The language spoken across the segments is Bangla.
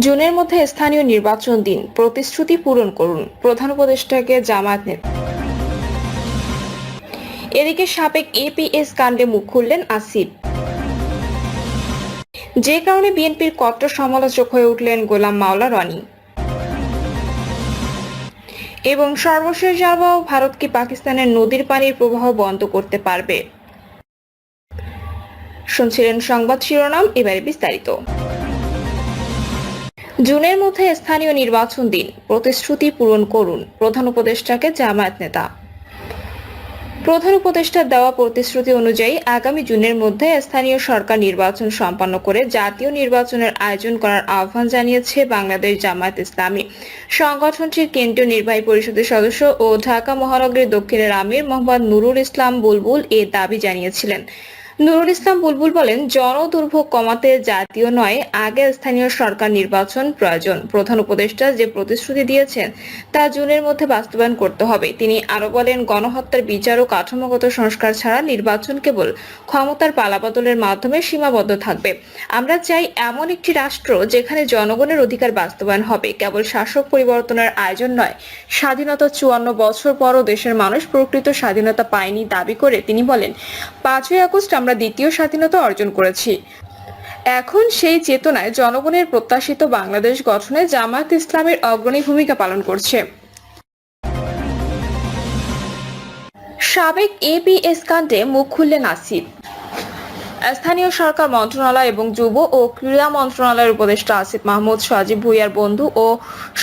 জুনের মধ্যে স্থানীয় নির্বাচন দিন। প্রতিশ্রুতি পূরণ করুন, প্রধান উপদেষ্টাকে জামায়াত নেতা। এদিকে সাবেক এপিএস কাণ্ডে মুখ খুললেন আসিফ। যে কারণে বিএনপির কট্টর সমালোচক হয়ে উঠলেন গোলাম মাওলা রনি। এবং সর্বশেষ জানাব ভারত কি পাকিস্তানের নদীর পানির প্রবাহ বন্ধ করতে পারবে? শুনছিলেন সংবাদ শিরোনাম, এবারে বিস্তারিত। জুনের মধ্যে স্থানীয় নির্বাচন দিন। প্রতিশ্রুতি পূরণ করুন, প্রধান উপদেষ্টাকে জামায়াত নেতা। প্রধান উপদেষ্টার দেওয়া প্রতিশ্রুতি অনুযায়ী আগামী জুনের মধ্যে স্থানীয় সরকার নির্বাচন সম্পন্ন করে জাতীয় নির্বাচনের আয়োজন করার আহ্বান জানিয়েছে বাংলাদেশ জামায়াত ইসলামী। সংগঠনটির কেন্দ্রীয় নির্বাহী পরিষদের সদস্য ও ঢাকা মহানগরীর দক্ষিণের আমির মোহাম্মদ নুরুল ইসলাম বুলবুল এ দাবি জানিয়েছিলেন। নুরুল ইসলাম বুলবুল বলেন, জনদুর্ভোগ কমাতে জাতীয় নয়, আগে স্থানীয় সরকার নির্বাচন প্রয়োজন। প্রধান উপদেষ্টা যে প্রতিশ্রুতি দিয়েছেন, তা জুনের মধ্যে বাস্তবায়ন করতে হবে। তিনি আরও বলেন, গণহত্যার বিচার ও কাঠামোগত সংস্কার ছাড়া নির্বাচন কেবল ক্ষমতার পালাবদলের মাধ্যমে সীমাবদ্ধ থাকবে। আমরা চাই এমন একটি রাষ্ট্র যেখানে জনগণের অধিকার বাস্তবায়ন হবে। কেবল শাসক পরিবর্তনের আয়োজন নয়, স্বাধীনতা চুয়ান্ন বছর পরও দেশের মানুষ প্রকৃত স্বাধীনতা পায়নি দাবি করে তিনি বলেন। পাঁচই আগস্ট আমরা দ্বিতীয় স্বাধীনতা অর্জন করেছি। এখন সেই চেতনায় জনগণের প্রত্যাশিত বাংলাদেশ গঠনে জামায়াত ইসলামের অগ্রণী ভূমিকা পালন করছে। সাবেক এপিএস কাণ্ডে মুখ খুললেন আসিফ। স্থানীয় সরকার মন্ত্রণালয় এবং যুব ও ক্রীড়া মন্ত্রণালয়ের উপদেষ্টা আসিফ মাহমুদ, সজীব ভুইয়ার বন্ধু ও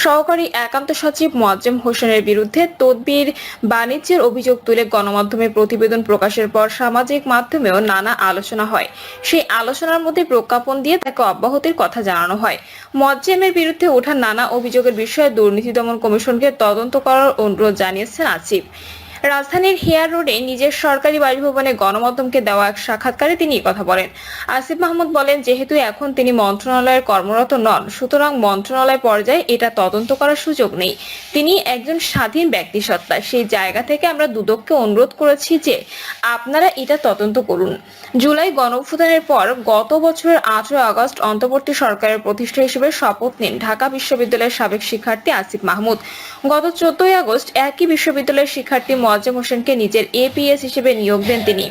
সহকারী একান্ত সচিব মোয়াজ্জেম হোসেনের বিরুদ্ধে তদবির বাণিজ্যের অভিযোগ তুলে গণমাধ্যমে প্রতিবেদন প্রকাশের পর সামাজিক মাধ্যমেও নানা আলোচনা হয়। সেই আলোচনার মধ্যে প্রজ্ঞাপন দিয়ে তাকে অব্যাহতির কথা জানানো হয়। মোয়াজ্জেমের বিরুদ্ধে ওঠা নানা অভিযোগের বিষয়ে দুর্নীতি দমন কমিশনকে তদন্ত করার অনুরোধ জানিয়েছেন আসিফ। রাজধানীর হেয়ার রোডে নিজের সরকারি বাসভবনে গণমাধ্যমকে দেওয়া এক সাক্ষাৎকারে তিনি কথা বলেন। আসিফ মাহমুদ বলেন, যেহেতু এখন তিনি মন্ত্রণালয়ের কর্মরত নন, সুতরাং মন্ত্রণালয় পর্যায়ে এটা তদন্ত করার সুযোগ নেই। তিনি একজন স্বাধীন ব্যক্তি সত্তা। সেই জায়গা থেকে আমরা দুদককে অনুরোধ করেছি যে আপনারা এটা তদন্ত করুন। জুলাই গণঅভ্যুত্থানের পর গত বছরের আঠারো আগস্ট অন্তর্বর্তী সরকারের প্রতিষ্ঠা হিসেবে শপথ নেন ঢাকা বিশ্ববিদ্যালয়ের সাবেক শিক্ষার্থী আসিফ মাহমুদ। গত চোদ্দই আগস্ট একই বিশ্ববিদ্যালয়ের শিক্ষার্থী মোয়াজ্জেম হোসেনকে নিজের এপিএস হিসেবে নিয়োগ দেন তিনি।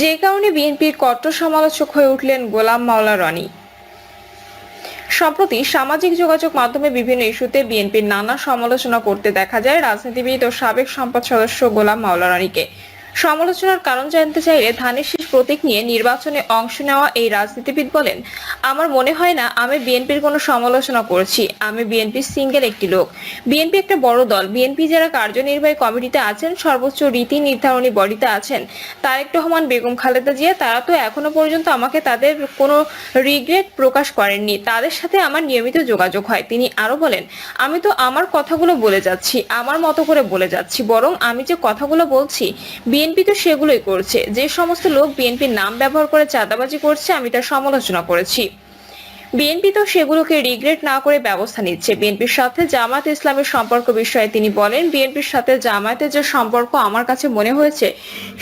যে কারণে বিএনপির কট্ট সমালোচক হয়ে উঠলেন গোলাম মাওলা রনি। সম্প্রতি সামাজিক যোগাযোগ মাধ্যমে বিভিন্ন ইস্যুতে বিএনপির নানা সমালোচনা করতে দেখা যায় রাজনীতিবিদ ও সাবেক সম্পদ সদস্য গোলাম মাওলা রনিকে। সমালোচনার কারণ জানতে চাইলে ধানের শীষ প্রতীক নিয়ে নির্বাচনে অংশ নেওয়া এই রাজনীতিবিদ বলেন, আমার মনে হয় না আমি বিএনপির কোনো সমালোচনা করছি। আমি বিএনপির সিঙ্গেল একটি লোক। বিএনপি একটা বড় দল। বিএনপি যারা কার্যনির্বাহী কমিটিতে আছেন, সর্বোচ্চ রীতি নির্ধারণী বডিতে আছেন, তারেক রহমান, বেগম খালেদা জিয়া, তারা তো এখনও পর্যন্ত আমাকে তাদের কোনো রিগ্রেট প্রকাশ করেননি। তাদের সাথে আমার নিয়মিত যোগাযোগ হয়। তিনি আরও বলেন, আমি তো আমার কথাগুলো বলে যাচ্ছি, আমার মতো করে বলে যাচ্ছি। বরং আমি যে কথাগুলো বলছি বিএনপি তো সেগুলোই করছে। যে সমস্ত লোক বিএনপির নাম ব্যবহার করে চাঁদাবাজি করছে, আমি তার সমালোচনা করেছি। বিএনপি তো সেগুলোকে রিগ্রেট না করে ব্যবস্থা নিচ্ছে। বিএনপির সাথে জামাত ইসলামের সম্পর্ক বিষয়ে তিনি বলেন, বিএনপির সাথে জামায়াতের যে সম্পর্ক আমার কাছে মনে হয়েছে,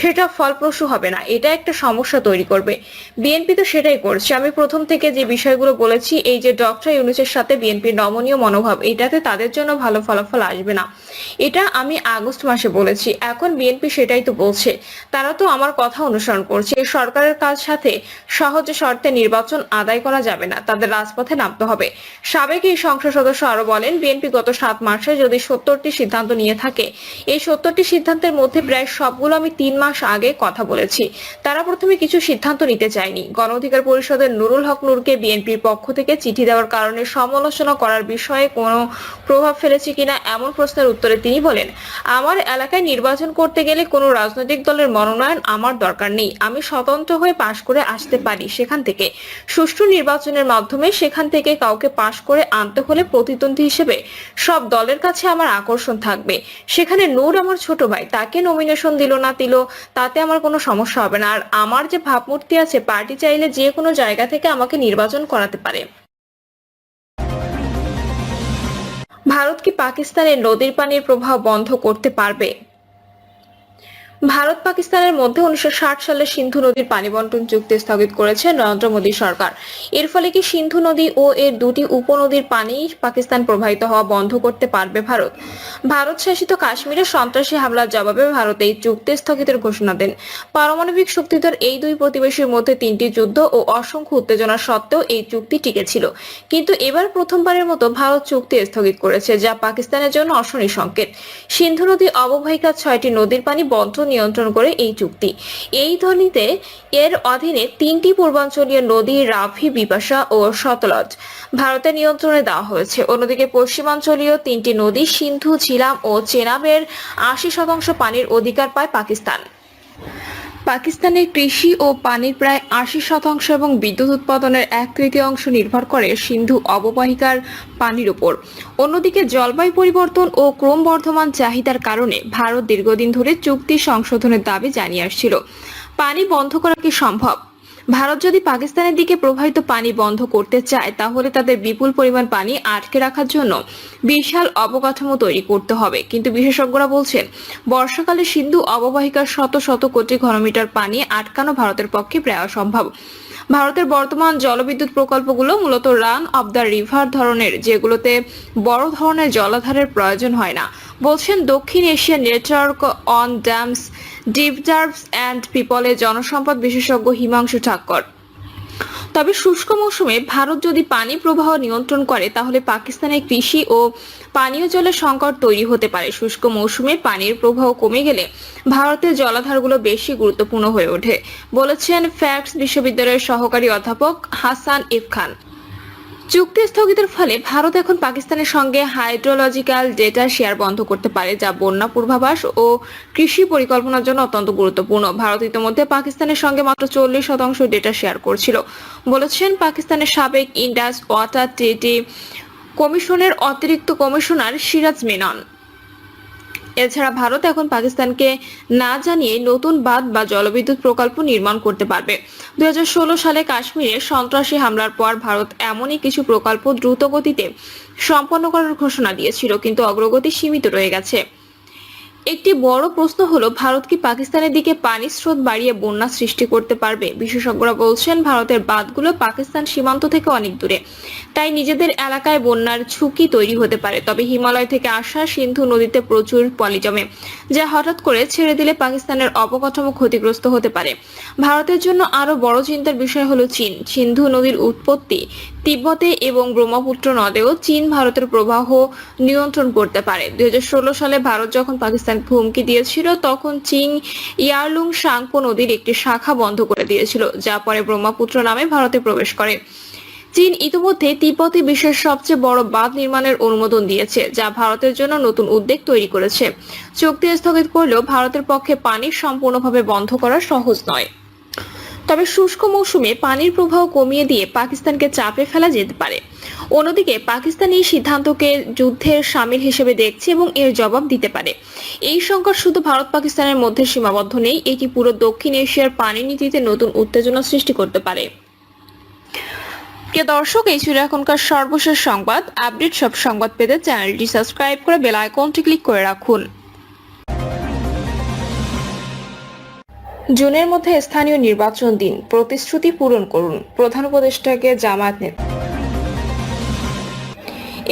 সেটা ফলপ্রসূ হবে না। এটা একটা সমস্যা তৈরি করবে। বিএনপি তো সেটাই করছে। আমি প্রথম থেকে যে বিষয়গুলো বলেছি, এই যে ডক্টর ইউনুসের সাথে বিএনপির নমনীয় মনোভাব, এটাতে তাদের জন্য ভালো ফলাফল আসবে না। এটা আমি আগস্ট মাসে বলেছি। এখন বিএনপি সেটাই তো বলছে। তারা তো আমার কথা অনুসরণ করছে। সরকারের কাজ সাথে সহজ শর্তে নির্বাচন আদায় করা যাবে না। তাদের রাজপথে নামতে হবে। সাবেক এই সংসদ সদস্য আরও বলেন, বিএনপি গত সাত মাসে যদি সত্তরটি সিদ্ধান্ত নিয়ে থাকে, এই সত্তরটি সিদ্ধান্তের মধ্যে প্রায় সবগুলো আমি তিন মাস আগে কথা বলেছি। তারা প্রথমে কিছু সিদ্ধান্ত নিতে চায়নি। গণ অধিকার পরিষদের নুরুল হক নূরকে বিএনপির পক্ষ থেকে চিঠি দেওয়ার কারণে সমালোচনা করার বিষয়ে কোনো প্রভাব ফেলেছে কিনা এমন প্রশ্নের উত্তরে তিনি বলেন, আমার এলাকায় নির্বাচন করতে গেলে কোনো রাজনৈতিক দলের মনোনয়ন আমার দরকার নেই। আমি স্বতন্ত্র হয়ে পাশ করে আসতে পারি সেখান থেকে। সুষ্ঠু নির্বাচনের মাধ্যমে সেখান থেকে কাউকে পাশ করে আনতে হলে প্রতিদ্বন্দ্বী হিসেবে সব দলের কাছে আমার আকর্ষণ থাকবে। সেখানে নূর আমার ছোট ভাই, তাকে নমিনেশন দিল না, দিল, তাতে আমার কোনো সমস্যা হবে না। আর আমার যে ভাবমূর্তি আছে, পার্টি চাইলে যে কোনো জায়গা থেকে আমাকে নির্বাচন করাতে পারে। ভারত কি পাকিস্তানের নদীর পানির প্রবাহ বন্ধ করতে পারবে? ভারত পাকিস্তানের মধ্যে উনিশশো ষাট সালে সিন্ধু নদীর পানি বন্টন চুক্তি স্থগিত করেছে নরেন্দ্র মোদী সরকার। এর ফলে কি সিন্ধু নদী ও এর দুটি উপনদীর পানি পাকিস্তান প্রবাহিত হওয়া বন্ধ করতে পারবে ভারত? ভারত শাসিত কাশ্মীরে সন্ত্রাসী হামলার জবাবে ভারত এই চুক্তি স্থগিতের ঘোষণা দেন। পারমাণবিক শক্তিধর এই দুই প্রতিবেশীর মধ্যে তিনটি যুদ্ধ ও অসংখ্য উত্তেজনা সত্ত্বেও এই চুক্তি টিকে ছিল কিন্তু এবার প্রথমবারের মতো ভারত চুক্তি স্থগিত করেছে, যা পাকিস্তানের জন্য অশনি সংকেত। সিন্ধু নদী অববাহিকার ছয়টি নদীর পানি বন্ধ নিয়ন্ত্রণ করে এই চুক্তি। এই ধ্বনিতে এর অধীনে তিনটি পূর্বাঞ্চলীয় নদী রাভি, বিপাশা ও সতলজ ভারতের নিয়ন্ত্রণে দেওয়া হয়েছে। অন্যদিকে পশ্চিমাঞ্চলীয় তিনটি নদী সিন্ধু, ঝিলাম ও চেনাবের আশি শতাংশ পানির অধিকার পায় পাকিস্তান। পাকিস্তানের কৃষি ও পানির প্রায় আশি শতাংশ এবং বিদ্যুৎ উৎপাদনের এক তৃতীয়াংশ নির্ভর করে সিন্ধু অববাহিকার পানির উপর। অন্যদিকে জলবায়ু পরিবর্তন ও ক্রমবর্ধমান চাহিদার কারণে ভারত দীর্ঘদিন ধরে চুক্তি সংশোধনের দাবি জানিয়ে আসছিল। পানি বন্ধ করা কি সম্ভব? ভারত যদি পাকিস্তানের দিকে প্রবাহিত পানি বন্ধ করতে চায়, তাহলে তাদের বিপুল পরিমাণ পানি আটকে রাখার জন্য বিশাল অবকাঠামো তৈরি করতে হবে। কিন্তু বিশেষজ্ঞরা বলছেন, বর্ষাকালে সিন্ধু অববাহিকার শত শত কোটি ঘনমিটার পানি আটকানো ভারতের পক্ষে প্রায় অসম্ভব। ভারতের বর্তমান জলবিদ্যুৎ প্রকল্পগুলো মূলত রান অব দ্য রিভার ধরনের, যেগুলোতে বড় ধরনের জলাধারের প্রয়োজন হয় না। বলছেন দক্ষিণ এশিয়া নেটওয়ার্ক অন ড্যামস ডিপ ডার্ভস অ্যান্ড পিপলের জনসম্পদ বিশেষজ্ঞ হিমাংশু ঠাক্কর তবে শুষ্ক মৌসুমে ভারত যদি পানি প্রবাহ নিয়ন্ত্রণ করে, তাহলে পাকিস্তানে কৃষি ও পানীয় জলের সংকট তৈরি হতে পারে। শুষ্ক মৌসুমে পানির প্রবাহ কমে গেলে ভারতের জলাধারগুলো বেশি গুরুত্বপূর্ণ হয়ে ওঠে, বলেছেন ফ্যাক্টস বিশ্ববিদ্যালয়ের সহকারী অধ্যাপক হাসান ইফ খান চুক্তি স্থগিতের ফলে ভারত এখন পাকিস্তানের সঙ্গে হাইড্রোলজিক্যাল ডেটা শেয়ার বন্ধ করতে পারে, যা বন্যা পূর্বাভাস ও কৃষি পরিকল্পনার জন্য অত্যন্ত গুরুত্বপূর্ণ। ভারত ইতিমধ্যে পাকিস্তানের সঙ্গে মাত্র চল্লিশ শতাংশ ডেটা শেয়ার করছিল। বলেছেন, পাকিস্তানের সাবেক ইন্ডাস ওয়াটার টিটি কমিশনের অতিরিক্ত কমিশনার সিরাজ মেনন। এছাড়া ভারত এখন পাকিস্তানকে না জানিয়ে নতুন বাঁধ বা জলবিদ্যুৎ প্রকল্প নির্মাণ করতে পারবে। দুই হাজার ষোলো সালে কাশ্মীরে সন্ত্রাসী হামলার পর ভারত এমনই কিছু প্রকল্প দ্রুত গতিতে সম্পন্ন করার ঘোষণা দিয়েছিল, কিন্তু অগ্রগতি সীমিত রয়ে গেছে। একটি বড় প্রশ্ন হলো, ভারত কি পাকিস্তানের দিকে পানির স্রোত বাড়িয়ে বন্যা সৃষ্টি করতে পারবে? বিশেষজ্ঞরা বলছেন, ভারতের বাঁধগুলো পাকিস্তান সীমান্ত থেকে অনেক দূরে। তাই নিজেদের এলাকায় বন্যার ঝুঁকি তৈরি হতে পারে। তবে হিমালয় থেকে আসা সিন্ধু নদীতে প্রচুর পলি জমে, যা হঠাৎ করে ছেড়ে দিলে পাকিস্তানের অবকাঠামো ক্ষতিগ্রস্ত হতে পারে। ভারতের জন্য আরও বড় চিন্তার বিষয় হলো চীন। সিন্ধু নদীর উৎপত্তি তিব্বতে এবং ব্রহ্মপুত্র নদেও চীন ভারতের প্রবাহ নিয়ন্ত্রণ করতে পারে। দু হাজার ষোলো সালে ভারত যখন পাকিস্তানকে হুমকি দিয়েছিল, তখন চীন ইয়ারলুং সাংপো নদীর একটি শাখা বন্ধ করে দিয়েছিল, যা পরে ব্রহ্মপুত্র নামে ভারতে প্রবেশ করে। চীন ইতিমধ্যে তিব্বতে বিশ্বের সবচেয়ে বড় বাঁধ নির্মাণের অনুমোদন দিয়েছে, যা ভারতের জন্য নতুন উদ্বেগ তৈরি করেছে। চুক্তি স্থগিত করলেও ভারতের পক্ষে পানি সম্পূর্ণভাবে বন্ধ করা সহজ নয়। তবে শুষ্ক মৌসুমে পানির প্রবাহ কমিয়ে দিয়ে পাকিস্তানকে চাপে ফেলা যেতে পারে। অন্যদিকে পাকিস্তান এই সিদ্ধান্তকে যুদ্ধের সামিল হিসেবে দেখছে এবং এর জবাব দিতে পারে। এই সংকট শুধু ভারত পাকিস্তানের মধ্যে সীমাবদ্ধ নেই, এটি পুরো দক্ষিণ এশিয়ার পানি নীতিতে নতুন উত্তেজনা সৃষ্টি করতে পারে। দর্শক, এই ছিল এখনকার সর্বশেষ সংবাদ। আপডেট সব সংবাদ পেতে চ্যানেলটি সাবস্ক্রাইব করে বেল আইকনটি ক্লিক করে রাখুন। জুনের মধ্যে স্থানীয় নির্বাচন দিন। প্রতিশ্রুতি পূরণ করুন, প্রধান উপদেষ্টাকে জামায়াত নেতা।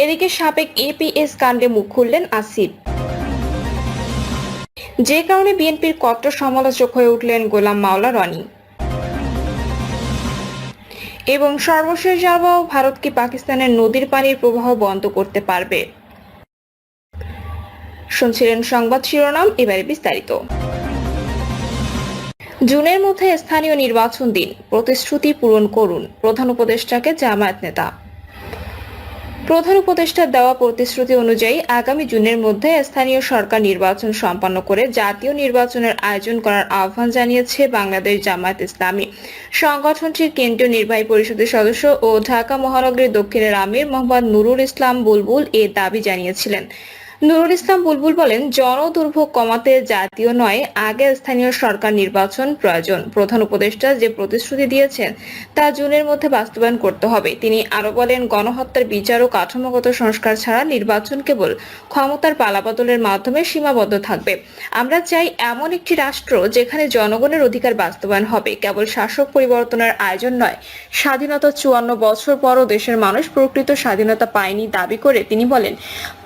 এদিকে সাবেক এপিএস কাণ্ডে মুখ খুললেন আসিফ। যে কারণে বিএনপির কট্টর সমালোচক হয়ে উঠলেন গোলাম মাওলা রনি। এবং সর্বশেষ জানাব ভারত কি পাকিস্তানের নদীর পানির প্রবাহ বন্ধ করতে পারবে? শুনছিলেন সংবাদ শিরোনাম, এবারে বিস্তারিত। জুনের মধ্যে স্থানীয় নির্বাচন দিন। প্রতিশ্রুতি পূরণ করুন, প্রধান উপদেষ্টাকে জামায়াত নেতা। প্রধান উপদেষ্টার দেওয়া প্রতিশ্রুতি অনুযায়ী আগামী জুনের মধ্যে স্থানীয় সরকার নির্বাচন সম্পন্ন করে জাতীয় নির্বাচনের আয়োজন করার আহ্বান জানিয়েছে বাংলাদেশ জামায়াত ইসলামী। সংগঠনটির কেন্দ্রীয় নির্বাহী পরিষদের সদস্য ও ঢাকা মহানগরীর দক্ষিণের আমির মোহাম্মদ নুরুল ইসলাম বুলবুল এ দাবি জানিয়েছিলেন। নুরুল ইসলাম বুলবুল বলেন, জনদুর্ভোগ কমাতে জাতীয় নয়, আগে স্থানীয় সরকার নির্বাচন প্রয়োজন। প্রধান উপদেষ্টা যে প্রতিশ্রুতি দিয়েছেন, তা জুনের মধ্যে বাস্তবায়ন করতে হবে। তিনি আরও বলেন, গণহত্যার বিচার ও কাঠামোগত সংস্কার ছাড়া নির্বাচন কেবল ক্ষমতার পালাবদলের মাধ্যমে সীমাবদ্ধ থাকবে। আমরা চাই এমন একটি রাষ্ট্র যেখানে জনগণের অধিকার বাস্তবায়ন হবে। কেবল শাসক পরিবর্তনের আয়োজন নয়, স্বাধীনতা চুয়ান্ন বছর পরও দেশের মানুষ প্রকৃত স্বাধীনতা পায়নি দাবি করে তিনি বলেন,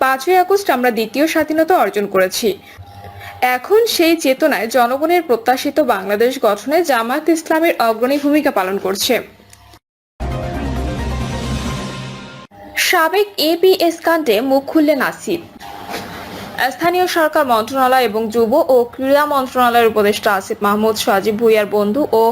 পাঁচই আগস্ট আমরা দ্বিতীয় স্বাধীনতা অর্জন করেছি। এখন সেই চেতনায় জনগণের প্রত্যাশিত বাংলাদেশ গঠনে জামায়াত ইসলামের অগ্রণী ভূমিকা পালন করছে। সাবেক এপিএস কাণ্ডে মুখ খুললেন আসিফ। স্থানীয় সরকার মন্ত্রণালয় এবং যুব ও ক্রীড়া মন্ত্রণালয়ের উপদেষ্টা আসিফ মাহমুদ, সাজিব ভুইয়ার বন্ধু ও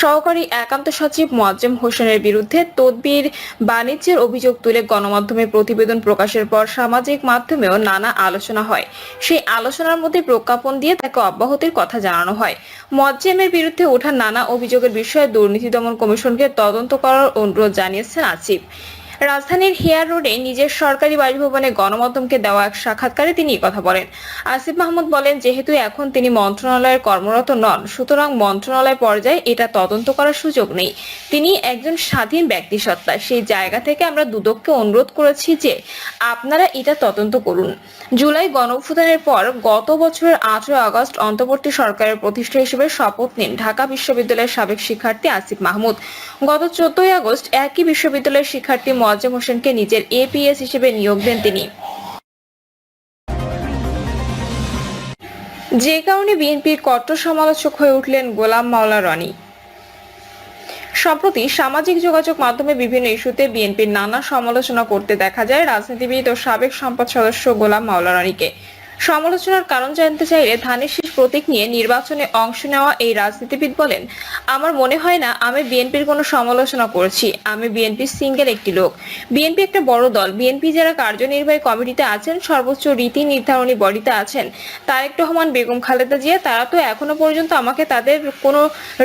সহকারী একান্ত সচিব মোয়াজ্জেম হোসেনের বিরুদ্ধে তদবির বাণিজ্যের অভিযোগ তুলে গণমাধ্যমে প্রতিবেদন প্রকাশের পর সামাজিক মাধ্যমেও নানা আলোচনা হয়। সেই আলোচনার মধ্যে প্রজ্ঞাপন দিয়ে তাকে অব্যাহতির কথা জানানো হয়। মোয়াজ্জেমের বিরুদ্ধে ওঠা নানা অভিযোগের বিষয়ে দুর্নীতি দমন কমিশনকে তদন্ত করার অনুরোধ জানিয়েছেন আসিফ। রাজধানীর হেয়ার রোডে নিজের সরকারি বাসভবনে গণমাধ্যমকে দেওয়া এক সাক্ষাৎকারে তিনি কথা বলেন। আসিফ মাহমুদ বলেন, যেহেতু এখন তিনি মন্ত্রণালয়ের কর্মরত নন, সুতরাং মন্ত্রণালয় পর্যায়ে এটা তদন্ত করার সুযোগ নেই। তিনি একজন স্বাধীন ব্যক্তি সত্তা। সেই জায়গা থেকে আমরা দুদককে অনুরোধ করেছি যে আপনারা এটা তদন্ত করুন। জুলাই গণঅভ্যুত্থানের পর গত বছরের আঠারো আগস্ট অন্তর্বর্তী সরকারের প্রতিষ্ঠা হিসেবে শপথ নেন ঢাকা বিশ্ববিদ্যালয়ের সাবেক শিক্ষার্থী আসিফ মাহমুদ। গত চোদ্দই আগস্ট একই বিশ্ববিদ্যালয়ের শিক্ষার্থী মোয়াজ্জেম হোসেনকে নিজের এপিএস হিসেবে নিয়োগ দেন তিনি। যে কারণে বিএনপির কট্টর সমালোচক হয়ে উঠলেন গোলাম মাওলা রনি। সম্প্রতি সামাজিক যোগাযোগ মাধ্যমে বিভিন্ন ইস্যুতে বিএনপির নানা সমালোচনা করতে দেখা যায় রাজনীতিবিদ ও সাবেক সম্পদ সদস্য গোলাম মাওলা রনিকে। সমালোচনার কারণ জানতে চাইলে ধানের শীষ প্রতীক নিয়ে নির্বাচনে অংশ নেওয়া এই রাজনীতিবিদ বলেন, আমার মনে হয় না আমি বিএনপির কোনো সমালোচনা করছি। আমি বিএনপির সিঙ্গেল একটি লোক। বিএনপি একটা বড় দল। বিএনপি যারা কার্যনির্বাহী কমিটিতে আছেন, সর্বোচ্চ রীতি নির্ধারণী বডিতে আছেন, তারেক রহমান, বেগম খালেদা জিয়া, তারা তো এখনও পর্যন্ত আমাকে তাদের কোনো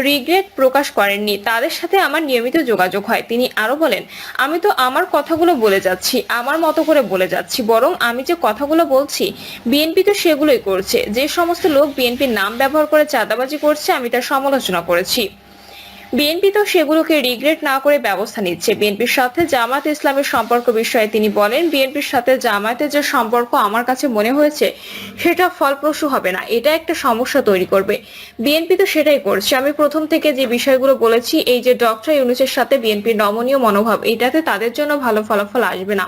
রিগ্রেট প্রকাশ করেননি। তাদের সাথে আমার নিয়মিত যোগাযোগ হয়। তিনি আরও বলেন, আমি তো আমার কথাগুলো বলে যাচ্ছি, আমার মতো করে বলে যাচ্ছি। বরং আমি যে কথাগুলো বলছি বিএনপি তো সেগুলোই করছে। যে সমস্ত লোক বিএনপির নাম ব্যবহার করে চাঁদাবাজি করছে, আমি তার সমালোচনা করেছি। বিএনপি তো সেগুলোকে রিগ্রেট না করে ব্যবস্থা নিচ্ছে। বিএনপির সাথে জামাত ইসলামের সম্পর্ক বিষয়ে তিনি বলেন, বিএনপির সাথে জামায়াতের যে সম্পর্ক আমার কাছে মনে হয়েছে, সেটা ফলপ্রসূ হবে না। এটা একটা সমস্যা তৈরি করবে। বিএনপি তো সেটাই করছে। আমি প্রথম থেকে যে বিষয়গুলো বলেছি, এই যে ডক্টর ইউনুসের সাথে বিএনপির নমনীয় মনোভাব, এটাতে তাদের জন্য ভালো ফলাফল আসবে না।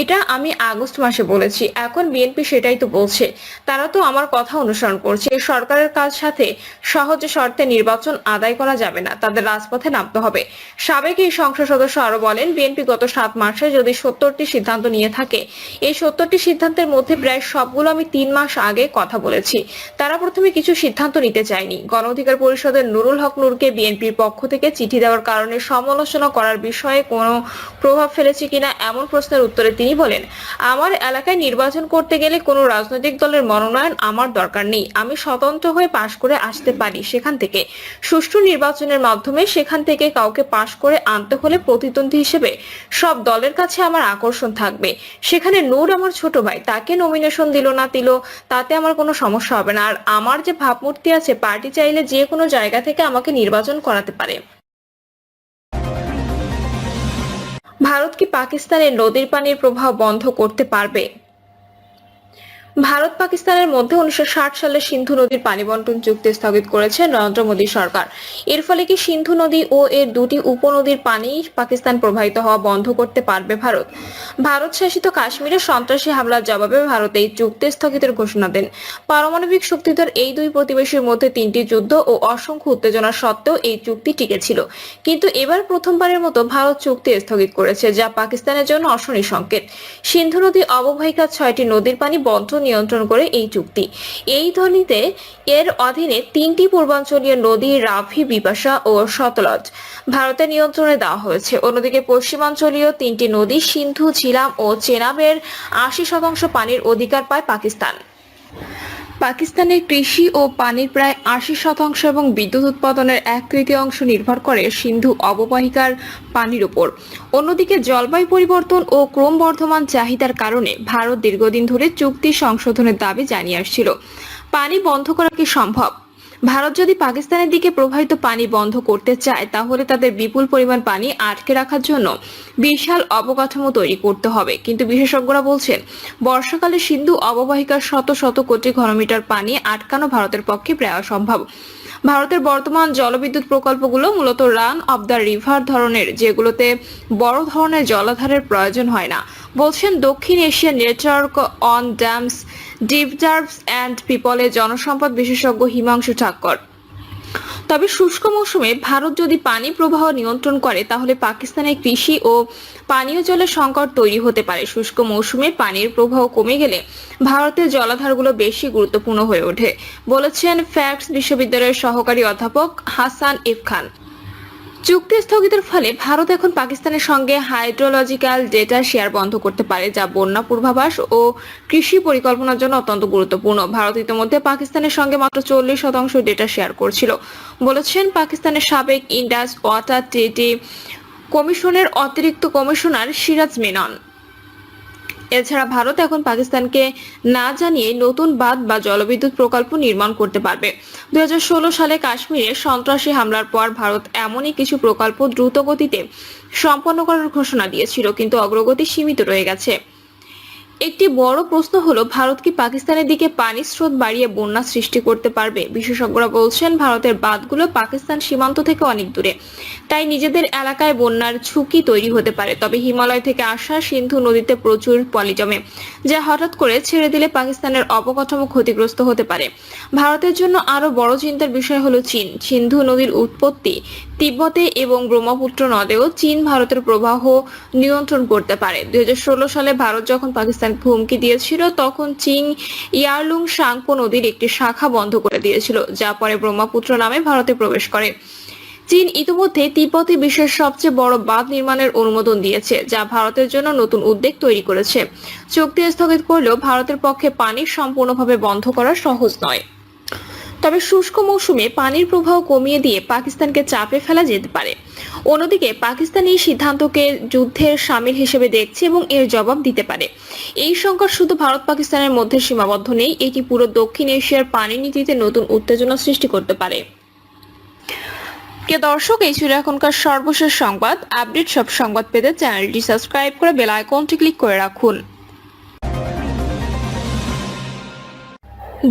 এটা আমি আগস্ট মাসে বলেছি। এখন বিএনপি সেটাই তো বলছে। তারা তো আমার কথা অনুসরণ করছে। সরকারের কাজ সাথে সহজ শর্তে নির্বাচন আদায় করা যাবে না। তাদের রাজপথে নামতে হবে। সাবেক এই সংসদ সদস্য আরও বলেন, বিএনপি গত সাত মাসে যদি সত্তরটি সিদ্ধান্ত নিয়ে থাকে, এই সত্তরটি সিদ্ধান্তের মধ্যে প্রায় সবগুলো আমি তিন মাস আগে কথা বলেছি। তারা প্রথমে কিছু সিদ্ধান্ত নিতে চায়নি। গণ অধিকার পরিষদের নুরুল হক নূরকে বিএনপির পক্ষ থেকে চিঠি দেওয়ার কারণে সমালোচনা করার বিষয়ে কোনো প্রভাব ফেলেছে কিনা এমন প্রশ্নের উত্তরে তিনি বলেন, আমার এলাকায় নির্বাচন করতে গেলে কোনো রাজনৈতিক দলের মনোনয়ন আমার দরকার নেই। আমি স্বতন্ত্র হয়ে পাশ করে আসতে পারি সেখান থেকে। সুষ্ঠু নির্বাচনের মাধ্যমে সেখান থেকে কাউকে পাশ করে আনতে হলে প্রতিদ্বন্দ্বী হিসেবে সব দলের কাছে আমার আকর্ষণ থাকবে। সেখানে নূর আমার ছোট ভাই, তাকে নমিনেশন দিল না, দিল, তাতে আমার কোনো সমস্যা হবে না। আর আমার যে ভাবমূর্তি আছে, পার্টি চাইলে যে কোনো জায়গা থেকে আমাকে নির্বাচন করাতে পারে। ভারত কি পাকিস্তানের নদীর পানির প্রবাহ বন্ধ করতে পারবে? ভারত পাকিস্তানের মধ্যে উনিশশো ষাট সালে সিন্ধু নদীর পানি বন্টন চুক্তি স্থগিত করেছে নরেন্দ্র মোদী সরকার। এর ফলে কি সিন্ধু নদী ও এর দুটি উপনদীর পানি পাকিস্তান প্রবাহিত হওয়া বন্ধ করতে পারবে ভারত? ভারত শাসিত কাশ্মীরে সন্ত্রাসী হামলার জবাবে ভারত এই চুক্তি স্থগিতের ঘোষণা দেন। পারমাণবিক শক্তিধর এই দুই প্রতিবেশীর মধ্যে তিনটি যুদ্ধ ও অসংখ্য উত্তেজনা সত্ত্বেও এই চুক্তি টিকেছিল। কিন্তু এবার প্রথমবারের মতো ভারত চুক্তি স্থগিত করেছে, যা পাকিস্তানের জন্য অশনি সংকেত। সিন্ধু নদী অববাহিকা ছয়টি নদীর পানি বন্ধ নিয়ন্ত্রণ করে এই চুক্তি। এই ধ্বনিতে এর অধীনে তিনটি পূর্বাঞ্চলীয় নদী রাভি, বিপাশা ও সতলজ ভারতের নিয়ন্ত্রণে দেওয়া হয়েছে। অন্যদিকে পশ্চিমাঞ্চলীয় তিনটি নদী সিন্ধু, ঝিলাম ও চেনাবের আশি শতাংশ পানির অধিকার পায় পাকিস্তান। পাকিস্তানের কৃষি ও পানির প্রায় আশি শতাংশ এবং বিদ্যুৎ উৎপাদনের এক তৃতীয়াংশ নির্ভর করে সিন্ধু অববাহিকার পানির উপর। অন্যদিকে জলবায়ু পরিবর্তন ও ক্রমবর্ধমান চাহিদার কারণে ভারত দীর্ঘদিন ধরে চুক্তি সংশোধনের দাবি জানিয়ে আসছিল। পানি বন্ধ করা কি সম্ভব? ভারত যদি পাকিস্তানের দিকে প্রবাহিত পানি বন্ধ করতে চায়, তাহলে তাদের বিপুল পরিমাণ পানি আটকে রাখার জন্য বিশাল অবকাঠামো তৈরি করতে হবে। কিন্তু বিশেষজ্ঞরা বলছেন, বর্ষাকালে সিন্ধু অববাহিকার শত শত কোটি ঘনমিটার পানি আটকানো ভারতের পক্ষে প্রায় অসম্ভব। ভারতের বর্তমান জলবিদ্যুৎ প্রকল্পগুলো মূলত রান অব দ্য রিভার ধরনের, যেগুলোতে বড় ধরনের জলাধারের প্রয়োজন হয় না। বলছেন, দক্ষিণ এশিয়া নেটওয়ার্ক অন ড্যামস ডিপজার্ভস অ্যান্ড পিপলের জনসম্পদ বিশেষজ্ঞ হিমাংশু ঠাক্কর তবে শুষ্ক মৌসুমে ভারত যদি পানি প্রবাহ নিয়ন্ত্রণ করে, তাহলে পাকিস্তানের কৃষি ও পানীয় জলের সংকট তৈরি হতে পারে। শুষ্ক মৌসুমে পানির প্রবাহ কমে গেলে ভারতের জলাধারগুলো বেশি গুরুত্বপূর্ণ হয়ে ওঠে, বলেছেন ফ্যাক্টস বিশ্ববিদ্যালয়ের সহকারী অধ্যাপক হাসান ইফ খান চুক্তি স্থগিতের ফলে ভারত এখন পাকিস্তানের সঙ্গে হাইড্রোলজিক্যাল ডেটা শেয়ার বন্ধ করতে পারে, যা বন্যা পূর্বাভাস ও কৃষি পরিকল্পনার জন্য অত্যন্ত গুরুত্বপূর্ণ। ভারত ইতিমধ্যে পাকিস্তানের সঙ্গে মাত্র চল্লিশ শতাংশ ডেটা শেয়ার করছিল। বলেছেন, পাকিস্তানের সাবেক ইন্ডাস ওয়াটার টিটি কমিশনের অতিরিক্ত কমিশনার সিরাজ মেনন। এছাড়া ভারত এখন পাকিস্তানকে না জানিয়ে নতুন বাঁধ বা জলবিদ্যুৎ প্রকল্প নির্মাণ করতে পারবে। দুই হাজার ষোলো সালে কাশ্মীরে সন্ত্রাসী হামলার পর ভারত এমনই কিছু প্রকল্প দ্রুত গতিতে সম্পন্ন করার ঘোষণা দিয়েছিল, কিন্তু অগ্রগতি সীমিত রয়ে গেছে। একটি বড় প্রশ্ন হলো, ভারত কি পাকিস্তানের দিকে পানির স্রোত বাড়িয়ে বন্যা সৃষ্টি করতে পারবে? বিশেষজ্ঞরা বলছেন, ভারতের বাঁধগুলো পাকিস্তান সীমান্ত থেকে অনেক দূরে। তাই নিজেদের এলাকায় বন্যার ঝুঁকি তৈরি হতে পারে। তবে হিমালয় থেকে আসা সিন্ধু নদীতে প্রচুর পলি জমে, যা হঠাৎ করে ছেড়ে দিলে পাকিস্তানের অবকাঠামো ক্ষতিগ্রস্ত হতে পারে। ভারতের জন্য আরও বড় চিন্তার বিষয় হলো চীন। সিন্ধু নদীর উৎপত্তি তিব্বতে এবং ব্রহ্মপুত্র নদেও চীন ভারতের প্রবাহ নিয়ন্ত্রণ করতে পারে। দুই হাজার ষোলো সালে ভারত যখন পাকিস্তানকে হুমকি দিয়েছিল। তখন চীন ইয়ারলুং সাংপো নদীর একটি শাখা বন্ধ করে দিয়েছিল, যা পরে ব্রহ্মপুত্র নামে ভারতে প্রবেশ করে। চীন ইতিমধ্যে তিব্বতে বিশ্বের সবচেয়ে বড় বাঁধ নির্মাণের অনুমোদন দিয়েছে, যা ভারতের জন্য নতুন উদ্বেগ তৈরি করেছে। চুক্তি স্থগিত করলেও ভারতের পক্ষে পানি সম্পূর্ণভাবে বন্ধ করা সহজ নয়। তবে শুষ্ক মৌসুমে পানির প্রবাহ কমিয়ে দিয়ে পাকিস্তানকে চাপে ফেলা যেতে পারে। অন্যদিকে পাকিস্তান এই সিদ্ধান্তকে যুদ্ধের সামিল হিসেবে দেখছে এবং এর জবাব দিতে পারে। এই সংকট শুধু ভারত পাকিস্তানের মধ্যে সীমাবদ্ধ নেই, এটি পুরো দক্ষিণ এশিয়ার পানি নীতিতে নতুন উত্তেজনা সৃষ্টি করতে পারে। দর্শক, এই ছিল এখনকার সর্বশেষ সংবাদ। আপডেট সব সংবাদ পেতে চ্যানেলটি সাবস্ক্রাইব করে বেল আইকনটি ক্লিক করে রাখুন।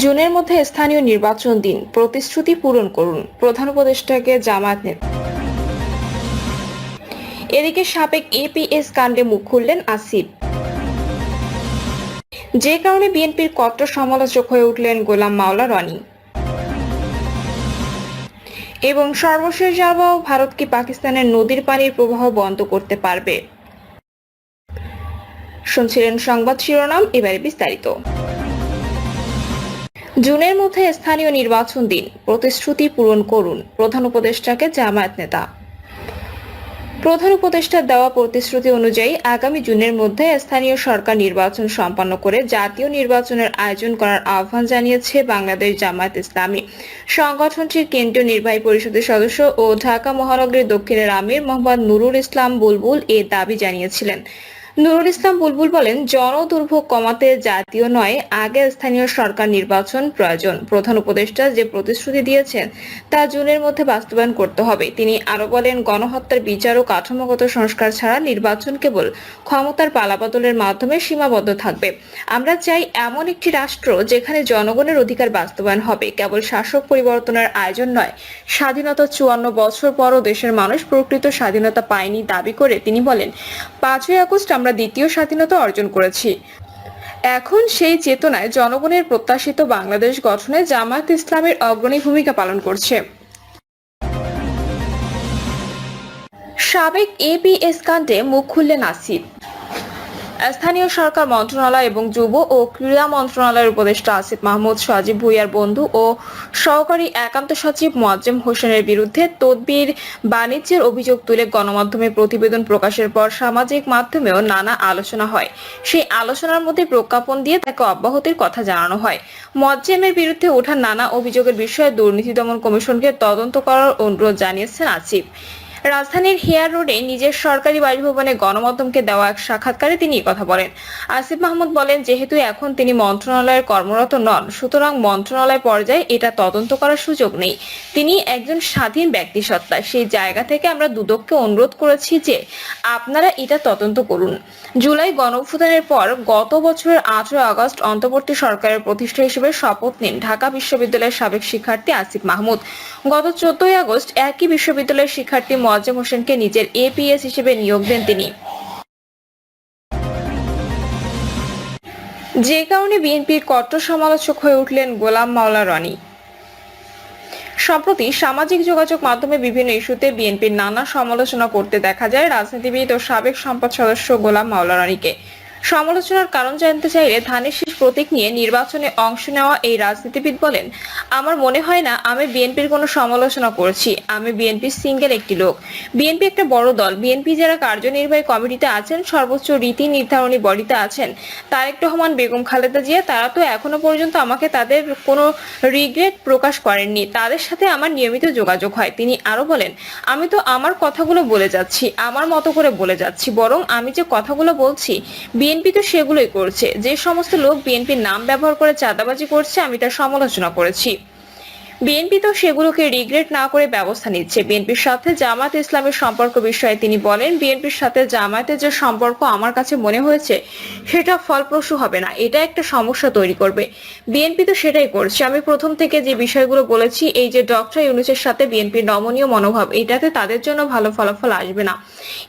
জুনের মধ্যে স্থানীয় নির্বাচন দিন। প্রতিশ্রুতি পূরণ করুন। প্রধান উপদেষ্টাকে জামায়াত নেতা এদিকে সাবেক এপিএস কাণ্ডে মুখ খুললেন আসিফ। যে কারণে বিএনপির কট্টর সমালোচক হয়ে উঠলেন গোলাম মাওলা রনি। এবং সর্বশেষ জানাব ভারত কি পাকিস্তানের নদীর পানির প্রবাহ বন্ধ করতে পারবে? শুনছিলেন সংবাদ শিরোনাম, এবারে বিস্তারিত। জুনের মধ্যে স্থানীয় নির্বাচন দিন, প্রতিশ্রুতি পূরণ করুন, প্রধান উপদেষ্টাকে জামায়াত নেতা। প্রধান উপদেষ্টার দেওয়া প্রতিশ্রুতি অনুযায়ী আগামী জুনের মধ্যে স্থানীয় সরকার নির্বাচন সম্পন্ন করে জাতীয় নির্বাচনের আয়োজন করার আহ্বান জানিয়েছে বাংলাদেশ জামায়াত ইসলামী। সংগঠনটির কেন্দ্রীয় নির্বাহী পরিষদের সদস্য ও ঢাকা মহানগরীর দক্ষিণের আমির মোহাম্মদ নুরুল ইসলাম বুলবুল এ দাবি জানিয়েছিলেন। নুরুল ইসলাম বুলবুল বলেন, জনদুর্ভোগ কমাতে জাতীয় নয়, আগে স্থানীয় সরকার নির্বাচন প্রয়োজন। প্রধান উপদেষ্টা যে প্রতিশ্রুতি দিয়েছেন, তা জুনের মধ্যে বাস্তবায়ন করতে হবে। তিনি আরও বলেন, গণহত্যার বিচার ও কাঠামোগত সংস্কার ছাড়া নির্বাচন কেবল ক্ষমতার পালাবদলের মাধ্যমে সীমাবদ্ধ থাকবে। আমরা চাই এমন একটি রাষ্ট্র যেখানে জনগণের অধিকার বাস্তবায়ন হবে। কেবল শাসক পরিবর্তনের আয়োজন নয়, স্বাধীনতা চুয়ান্ন বছর পরও দেশের মানুষ প্রকৃত স্বাধীনতা পায়নি দাবি করে তিনি বলেন, পাঁচই আগস্ট আমরা দ্বিতীয় স্বাধীনতা অর্জন করেছি। এখন সেই চেতনায় জনগণের প্রত্যাশিত বাংলাদেশ গঠনে জামায়াত ইসলামের অগ্রণী ভূমিকা পালন করছে। সাবেক এপিএস কাণ্ডে মুখ খুললেন আসিফ। স্থানীয় সরকার মন্ত্রণালয় এবং যুব ও ক্রীড়া মন্ত্রণালয়ের উপদেষ্টা আসিফ মাহমুদ, সজীব ভুইয়ার বন্ধু ও সহকারী একান্ত সচিব মোয়াজ্জেম হোসেনের বিরুদ্ধে তদবির বাণিজ্যের অভিযোগ তুলে গণমাধ্যমে প্রতিবেদন প্রকাশের পর সামাজিক মাধ্যমেও নানা আলোচনা হয়। সেই আলোচনার মধ্যে প্রজ্ঞাপন দিয়ে তাকে অব্যাহতির কথা জানানো হয়। মোয়াজ্জেমের বিরুদ্ধে ওঠা নানা অভিযোগের বিষয়ে দুর্নীতি দমন কমিশনকে তদন্ত করার অনুরোধ জানিয়েছেন আসিফ। রাজধানীর হেয়ার রোডে নিজের সরকারি বাসভবনে গণমাধ্যমকে দেওয়া এক সাক্ষাৎকারে তিনি কথা বলেন। আসিফ মাহমুদ বলেন, যেহেতু এখন তিনি মন্ত্রণালয়ের কর্মরত নন, সুতরাং মন্ত্রণালয় পর্যায়ে এটা তদন্ত করার সুযোগ নেই। তিনি একজন স্বাধীন ব্যক্তিসত্তা সেই জায়গা থেকে আমরা দুদককে অনুরোধ করেছি যে আপনারা এটা তদন্ত করুন। জুলাই গণঅভ্যুত্থানের পর গত বছরের আঠেরো আগস্ট অন্তর্বর্তী সরকারের প্রতিষ্ঠা হিসেবে শপথ নেন ঢাকা বিশ্ববিদ্যালয়ের সাবেক শিক্ষার্থী আসিফ মাহমুদ। গত চোদ্দই আগস্ট একই বিশ্ববিদ্যালয়ের শিক্ষার্থী মোয়াজ্জেম হোসেনকে নিজের এপিএস হিসেবে নিয়োগ দেন তিনি। যে কারণে বিএনপির কট্টর সমালোচক হয়ে উঠলেন গোলাম মাওলা রনি। সম্প্রতি সামাজিক যোগাযোগ মাধ্যমে বিভিন্ন ইস্যুতে বিএনপির নানা সমালোচনা করতে দেখা যায় রাজনীতিবিদ ও সাবেক সম্পদ সদস্য গোলাম মাওলা রনিকে। সমালোচনার কারণ জানতে চাইলে ধানের শীষ প্রতীক নিয়ে নির্বাচনে অংশ নেওয়া এই রাজনীতিবিদ বলেন, আমার মনে হয় না আমি বিএনপির কোনো সমালোচনা করছি। আমি বিএনপির সিঙ্গেল একটি লোক। বিএনপি একটা বড় দল। বিএনপি যারা কার্যনির্বাহী কমিটিতে আছেন, সর্বোচ্চ রীতি নির্ধারণী বডিতে আছেন, তারেক রহমান, বেগম খালেদা জিয়া, তারা তো এখনও পর্যন্ত আমাকে তাদের কোনো রিগ্রেট প্রকাশ করেননি। তাদের সাথে আমার নিয়মিত যোগাযোগ হয়। তিনি আরও বলেন, আমি তো আমার কথাগুলো বলে যাচ্ছি, আমার মতো করে বলে যাচ্ছি। বরং আমি যে কথাগুলো বলছি, বিএনপি তো সেগুলোই করছে। যে সমস্ত লোক বিএনপির নাম ব্যবহার করে চাঁদাবাজি করছে, আমি তার সমালোচনা করেছি। বিএনপি তো সেগুলোকে রিগ্রেট না করে ব্যবস্থা নিচ্ছে। বিএনপির সাথে জামাত ইসলামের সম্পর্ক বিষয়ে তিনি বলেন, বিএনপির সাথে জামায়াতের যে সম্পর্ক আমার কাছে মনে হয়েছে, সেটা ফলপ্রসূ হবে না। এটা একটা সমস্যা তৈরি করবে। বিএনপি তো সেটাই করছে। আমি প্রথম থেকে যে বিষয়গুলো বলেছি, এই যে ডক্টর ইউনুসের সাথে বিএনপির নমনীয় মনোভাব, এটাতে তাদের জন্য ভালো ফলাফল আসবে না।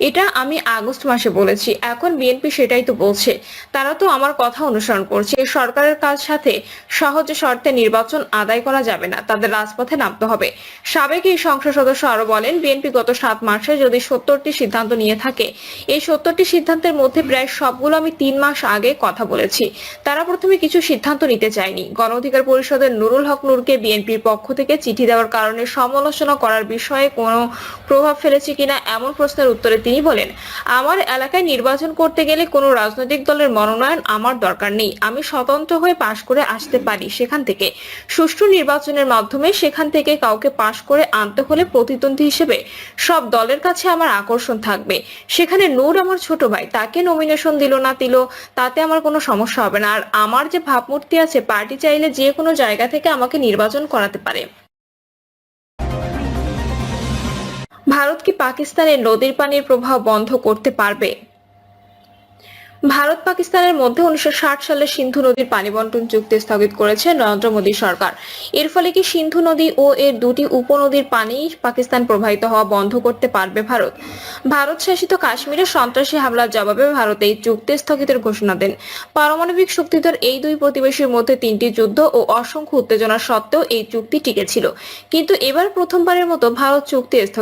এটা আমি আগস্ট মাসে বলেছি। এখন বিএনপি সেটাই তো বলছে। তারা তো আমার কথা অনুসরণ করছে। সরকারের কাজ সাথে সহজ শর্তে নির্বাচন আদায় করা যাবে না। তাদের রাজপথে নামতে হবে। সাবেক এই সংসদ সদস্য আরও বলেন, বিএনপি গত সাত মাসে যদি সত্তরটি সিদ্ধান্ত নিয়ে থাকে, এই সত্তরটি সিদ্ধান্তের মধ্যে প্রায় সবগুলো আমি তিন মাস আগে কথা বলেছি। তারা প্রথমে কিছু সিদ্ধান্ত নিতে চায়নি। গণ অধিকার পরিষদের নুরুল হক নূরকে বিএনপির পক্ষ থেকে চিঠি দেওয়ার কারণে সমালোচনা করার বিষয়ে কোনো প্রভাব ফেলেছে কিনা এমন প্রশ্নের উত্তরে তিনি বলেন, আমার এলাকায় নির্বাচন করতে গেলে কোনো রাজনৈতিক দলের মনোনয়ন আমার দরকার নেই। আমি স্বতন্ত্র হয়ে পাশ করে আসতে পারি সেখান থেকে। সুষ্ঠু নির্বাচনের মাধ্যমে সেখান থেকে কাউকে পাশ করে আনতে হলে প্রতিদ্বন্দ্বী হিসেবে সব দলের কাছে আমার আকর্ষণ থাকবে। সেখানে নূর আমার ছোট ভাই, তাকে নমিনেশন দিল না, দিল, তাতে আমার কোনো সমস্যা হবে না। আর আমার যে ভাবমূর্তি আছে, পার্টি চাইলে যে কোনো জায়গা থেকে আমাকে নির্বাচন করাতে পারে। ভারত কি পাকিস্তানের নদীর পানির প্রবাহ বন্ধ করতে পারবে? ভারত পাকিস্তানের মধ্যে উনিশশো সালে সিন্ধু নদীর পানি বন্টন চুক্তি স্থগিত করেছে নরেন্দ্র মোদী সরকার। এর ফলে কি সিন্ধু নদী ও এর দুটি উপনদীর পানি পাকিস্তান প্রবাহিত হওয়া বন্ধ করতে পারবে ভারত? ভারত শাসিত কাশ্মীরে সন্ত্রাসী হামলার জবাবে ভারত এই চুক্তি স্থগিতের ঘোষণা দেন। পারমাণবিক শক্তিধর এই দুই প্রতিবেশীর মধ্যে তিনটি যুদ্ধ ও অসংখ্য উত্তেজনা সত্ত্বেও এই চুক্তি টিকে ছিল। কিন্তু এবার প্রথমবারের মতো ভারত চুক্তি স্থগিত